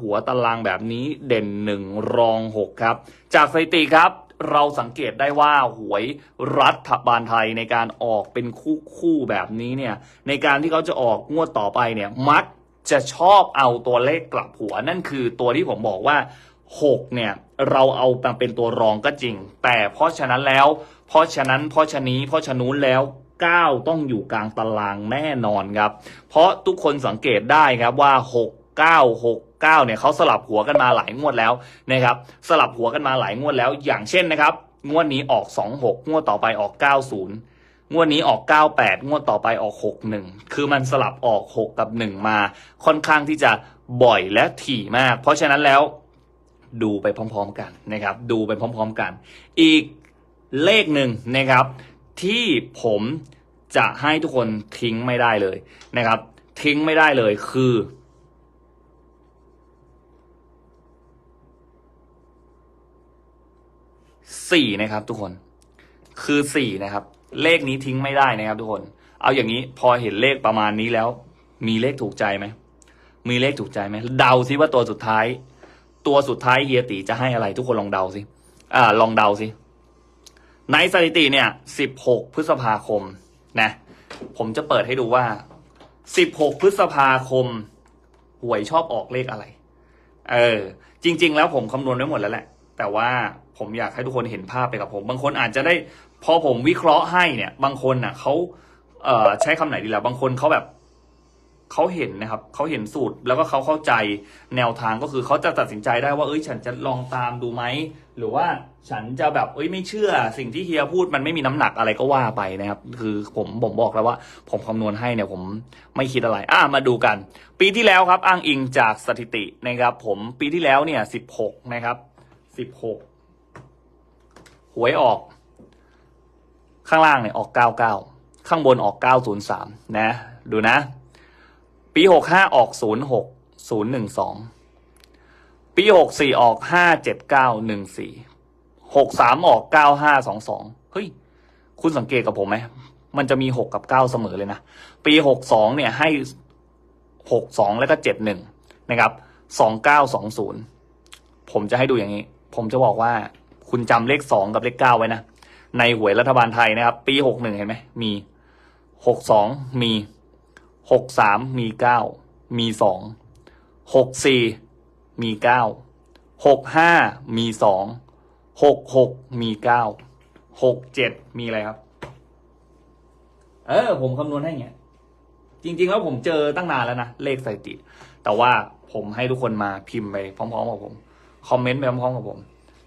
หัวตารางแบบนี้เด่นหนึ่งรองหกครับ จากสถิติครับเราสังเกตได้ว่าหวยรัฐบาลไทยในการออกเป็นคู่คู่แบบนี้เนี่ยในการที่เขาจะออกงวดต่อไปเนี่ยมักจะชอบเอาตัวเลขกลับหัวนั่นคือตัวที่ผมบอกว่า6เนี่ยเราเอามาเป็นตัวรองก็จริง แต่เพราะฉะนั้นแล้ว เพราะฉะนั้นเพราะฉะนี้เพราะฉะนู้นแล้ว 9 ต้องอยู่กลางตารางแน่นอนครับ เพราะทุกคนสังเกตได้ครับว่า 6 9 6 9เนี่ยเขาสลับหัวกันมาหลายงวดแล้วนะครับสลับหัวกันมาหลายงวดแล้ว อย่างเช่นนะครับงวดนี้ออก 26 งวดต่อไปออก 90 งวดนี้ออก 98 งวดต่อไปออก 61 คือมันสลับออก 6 กับ 1 มาค่อนข้างที่จะบ่อยและถี่มาก เพราะฉะนั้นแล้วดูไปพร้อมๆกันนะครับ ดูไปพร้อมๆกัน อีกเลขหนึ่งนะครับ ที่ผมจะให้ทุกคนทิ้งไม่ได้เลยนะครับ ทิ้งไม่ได้เลยคือ สี่นะครับ ทุกคน คือสี่นะครับ เลขนี้ทิ้งไม่ได้นะครับ ทุกคน เอาอย่างนี้พอเห็นเลขประมาณนี้แล้ว มีเลขถูกใจไหมมีเลขถูกใจไหมเดาซิว่าตัวสุดท้าย ตัวสุดท้ายเฮียตีจะให้อะไรทุกคนลองเดาสิอ่า ลองเดาสิในสถิติเนี่ย16พฤษภาคมนะ ผมจะเปิดให้ดูว่า16พฤษภาคมหวยชอบออกเลขอะไร เออ จริง ๆ แล้วผมคำนวณไว้หมดแล้วแหละ แต่ว่าผมอยากให้ทุกคนเห็นภาพไปกับผม บางคนอาจจะได้พอผมวิเคราะห์ให้เนี่ย บางคนน่ะเขาเอ่อใช้คำไหนดีล่ะบางคนเขาแบบเขาเห็นนะครับเขาเห็นสูตรแล้วก็เขาเข้าใจแนวทางก็คือเขาจะตัดสินใจได้ว่าเอ้ยฉันจะลองตามดูไหมหรือว่าฉันจะแบบเอ้ยไม่เชื่อ สิ่งที่เฮียพูดมันไม่มีน้ำหนักอะไรก็ว่าไปนะครับ คือผมผมบอกแล้วว่า ผมคำนวณให้เนี่ยผมไม่คิดอะไร อะมาดูกัน ปีที่แล้วครับ อ้างอิงจากสถิตินะครับ ผมปีที่แล้วเนี่ยสิบหกนะครับ สิบหกหวยออก ข้างล่างเนี่ยออกเก้าเก้าข้างบนออกเก้าศูนย์สามนะ ดูนะ ปีหกห้าออกศูนย์หกศูนย์หนึ่งสองปีหกสี่ออกห้าเจ็ดเก้าหนึ่งสี่หกสามออกเก้าห้าสองสองเฮ้ย คุณสังเกตกับผมไหมมันจะมีหกกับเก้าเสมอเลยนะ ปีหกสองเนี่ยให้หกสองแล้วก็เจ็ดหนึ่งนะครับสองเก้าสองศูนย์ผมจะให้ดูอย่างนี้ ผมจะบอกว่าคุณจำเลขสองกับเลขเก้าไว้นะ ในหวยรัฐบาลไทยนะครับ ปีหกหนึ่งเห็นไหมมีหกสองมีหกสามมีเก้ามีสองหกสี่มีเก้าหกห้ามีสองหกหกมีเก้าหกเจ็ดมีอะไรครับ เออ ผมคำนวณให้เงี้ย จริง ๆ แล้วผมเจอตั้งนานแล้วนะ เลขสถิติ แต่ว่าผมให้ทุกคนมาพิมพ์ไปพร้อม ๆ กับผม คอมเมนต์ไปพร้อมๆกับผม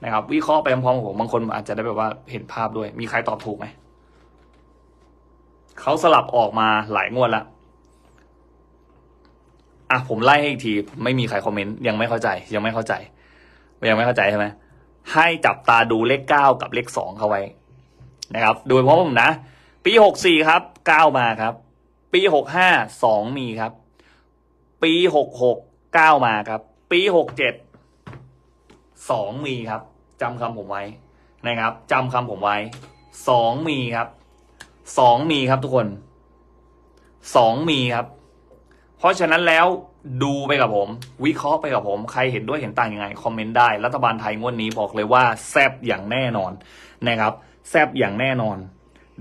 นะครับวิเคราะห์ไปพร้อมๆกับผมบางคนอาจจะได้แบบว่าเห็นภาพด้วย มีใครตอบถูกไหมเขาสลับออกมาหลายงวดล้วอะผมไล่ให้อีกทีไม่มีใครคอมเมนต์ยังไม่เข้าใจ ยังไม่เข้าใจ ยังไม่เข้าใจใช่ไหมให้จับตาดูเลขเก้ากับเลขสองเข้าไว้นะครับดูพร้อมผมนะ ปีหกสี่ครับเก้ามาครับ ปีหกห้าสองมีครับ ปีหกหกเก้ามาครับ ปีหกเจ็ด สองมีครับจำคำผมไว้นะครับจำคำผมไว้สองมีครับสองมีครับทุกคนสองมีครับ เพราะฉะนั้นแล้วดูไปกับผม วิเคราะห์ไปกับผม ใครเห็นด้วยเห็นต่างยังไง คอมเมนต์ได้ รัฐบาลไทยงวดนี้บอกเลยว่าแซบอย่างแน่นอนนะครับ แซบอย่างแน่นอน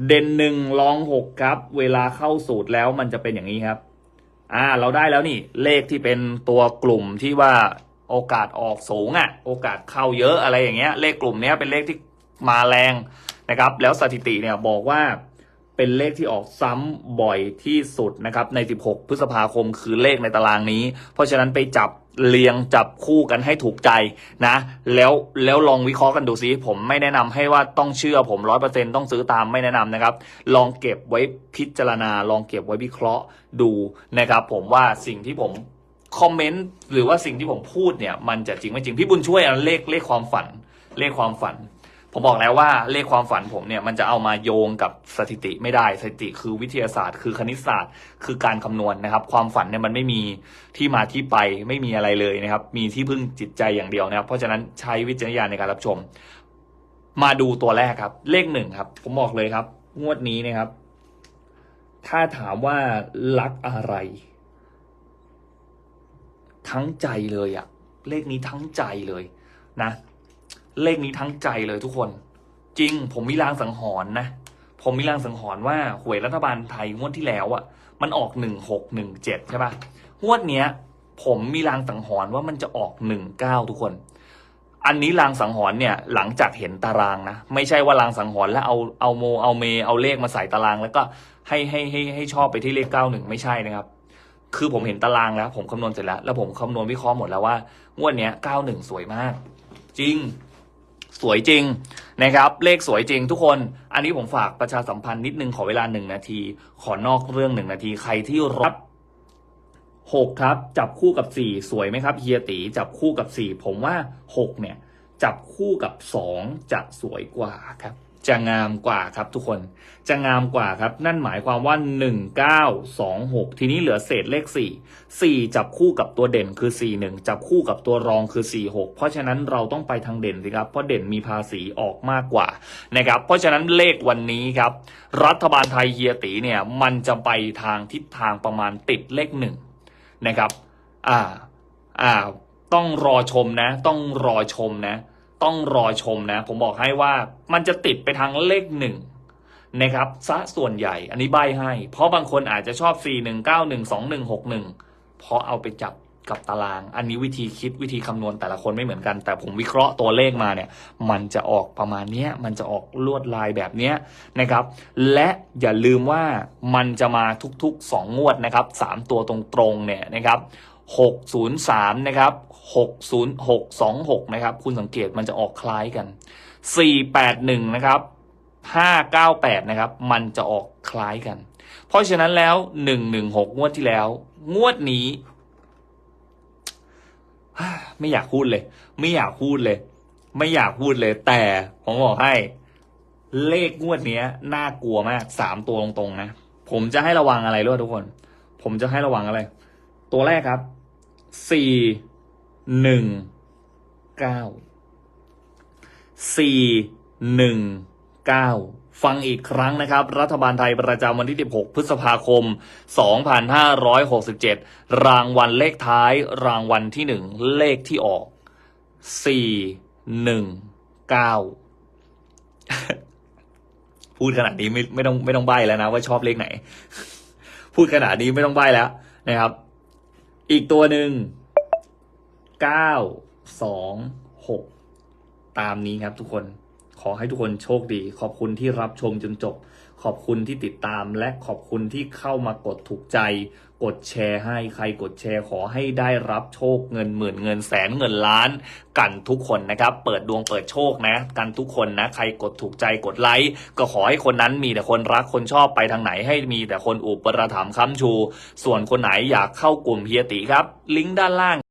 เด่นหนึ่งรองหกครับ เวลาเข้าสูตรแล้วมันจะเป็นอย่างนี้ครับ อ่า เราได้แล้วนี่ เลขที่เป็นตัวกลุ่มที่ว่า โอกาสออกสูงอะ่ะ โอกาสเข้าเยอะอะไรอย่างเงี้ย เลขกลุ่มเนี้ยเป็นเลขที่มาแรงนะครับ แล้วสถิติเนี่ยบอกว่าเป็นเลขที่ออกซ้ำบ่อยที่สุดนะครับ ใน 16 พฤษภาคมคือเลขในตารางนี้ เพราะฉะนั้นไปจับเรียงจับคู่กันให้ถูกใจนะ แล้วแล้วลองวิเคราะห์กันดูซิผมไม่แนะนำให้ว่าต้องเชื่อผมร้อยเปอร์เซ็นต้องซื้อตามไม่แนะนำนะครับ ลองเก็บไว้พิจารณา ลองเก็บไว้วิเคราะห์ดูนะครับ ผมว่าสิ่งที่ผม คอมเมนต์หรือว่าสิ่งที่ผมพูดเนี่ย มันจะจริงไม่จริงพี่บุญช่วยเอาเลขเลขความฝัน เลขความฝัน ผมบอกแล้วว่าเลขความฝันผมเนี่ยมันจะเอามาโยงกับสถิติไม่ได้สถิติคือวิทยาศาสตร์ คือคณิตศาสตร์ คือการคำนวณนะครับ ความฝันเนี่ยมันไม่มีที่มาที่ไปไม่มีอะไรเลยนะครับ มีที่พึ่งจิตใจอย่างเดียวนะครับ เพราะฉะนั้นใช้วิจารณญาณในการรับชม มาดูตัวแรกครับ เลขหนึ่งครับ ผมบอกเลยครับ งวดนี้นะครับ ถ้าถามว่ารักอะไร ทั้งใจเลยอะเลขนี้ทั้งใจเลยนะ เลขนี้ทั้งใจเลยทุกคน จริง ผมมีลางสังหรณ์นะ ผมมีลางสังหรณ์ว่าหวยรัฐบาลไทยงวดที่แล้วอะมันออกหนึ่งหกหนึ่งเจ็ดใช่ปะงวดเนี้ย ผมมีลางสังหรณ์ว่ามันจะออกหนึ่งเก้าทุกคน อันนี้ลางสังหรณ์เนี่ย หลังจากเห็นตารางนะ ไม่ใช่ว่าลางสังหรณ์แล้วเอาเอาโมเอาเมเอาเลขมาใส่ตาราง แล้วก็ให้ให้ให้ให้ชอบไปที่เลขเก้าหนึ่งไม่ใช่นะครับ คือผมเห็นตารางแล้ว ผมคำนวณเสร็จแล้ว แล้วผมคำนวณวิเคราะห์หมดแล้วว่างวดเนี้ยเก้าหนึ่งสวยมาก จริง สวยจริงนะครับ เลขสวยจริงทุกคน อันนี้ผมฝากประชาสัมพันธ์นิดนึงขอเวลาหนึ่งนาที ขอนอกเรื่องหนึ่งนาทีใครที่รับหกครับ จับคู่กับสี่สวยไหมครับเฮียตีจับคู่กับสี่ผมว่าหกเนี่ย จับคู่กับสองจะสวยกว่าครับ จะงามกว่าครับทุกคนจะงามกว่าครับ นั่นหมายความว่าหนึ่งเก้าสองหกทีนี้เหลือเศษเลขสี่สี่จับคู่กับตัวเด่นคือสี่หนึ่งจับคู่กับตัวรองคือสี่หกเพราะฉะนั้นเราต้องไปทางเด่นสิครับ เพราะเด่นมีภาษีออกมากกว่านะครับ เพราะฉะนั้นเลขวันนี้ครับ รัฐบาลไทยเฮียตีเนี่ยมันจะไปทางทิศทางประมาณติดเลขหนึ่งนะครับ อ่า อ่า ต้องรอชมนะ ต้องรอชมนะ ต้องรอชมนะ ผมบอกให้ว่ามันจะติดไปทางเลขหนึ่งนะครับซะส่วนใหญ่ อันนี้ใบให้ เพราะบางคนอาจจะชอบ 4 1 9 1 2 1 6 1 เพราะเอาไปจับกับตาราง อันนี้วิธีคิดวิธีคำนวณแต่ละคนไม่เหมือนกัน แต่ผมวิเคราะห์ตัวเลขมาเนี่ย มันจะออกประมาณนี้มันจะออกลวดลายแบบนี้นะครับ และอย่าลืมว่ามันจะมาทุกๆ 2 งวดนะครับ 3 ตัวตรงๆเนี่ยนะครับ 603 นะครับ 60626 นะครับ คุณสังเกตมันจะออกคล้ายกัน 481 นะครับ 598 นะครับ มันจะออกคล้ายกัน เพราะฉะนั้นแล้ว 116 งวดที่แล้ว งวดนี้ ไม่อยากพูดเลย ไม่อยากพูดเลย ไม่อยากพูดเลย แต่ผมบอกให้ เลขงวดนี้น่ากลัวมากสามตัวตรงๆนะ ผมจะให้ระวังอะไรรู้ป่ะทุกคน ผมจะให้ระวังอะไรตัวแรกครับ สี่หนึ่งเก้าสี่หนึ่งเก้าฟังอีกครั้งนะครับ รัฐบาลไทยประจำวันที่ 16 พฤษภาคม 2567 รางวัลเลขท้าย รางวัลที่หนึ่งเลขที่ออกสี่หนึ่งเก้าพูดขนาดนี้ไม่ไม่ต้องไม่ต้องใบ้แล้วนะว่าชอบเลขไหน พูดขนาดนี้ไม่ต้องใบ้แล้วนะครับ อีกตัวหนึ่งเก้าสองหกตามนี้ครับทุกคนขอให้ทุกคนโชคดี ขอบคุณที่รับชมจนจบ ขอบคุณที่ติดตามและขอบคุณที่เข้ามากดถูกใจ กดแชร์ให้ใครกดแชร์ขอให้ได้รับโชคเงินหมื่นเงินแสนเงินล้าน กันทุกคนนะครับ เปิดดวงเปิดโชคนะ กันทุกคนนะ ใครกดถูกใจกดไลค์ก็ขอให้คนนั้นมีแต่คนรักคนชอบไปทางไหนให้มีแต่คนอุปถัมภ์ค้ำชู ส่วนคนไหนอยากเข้ากลุ่มเฮียติครับ ลิงก์ด้านล่าง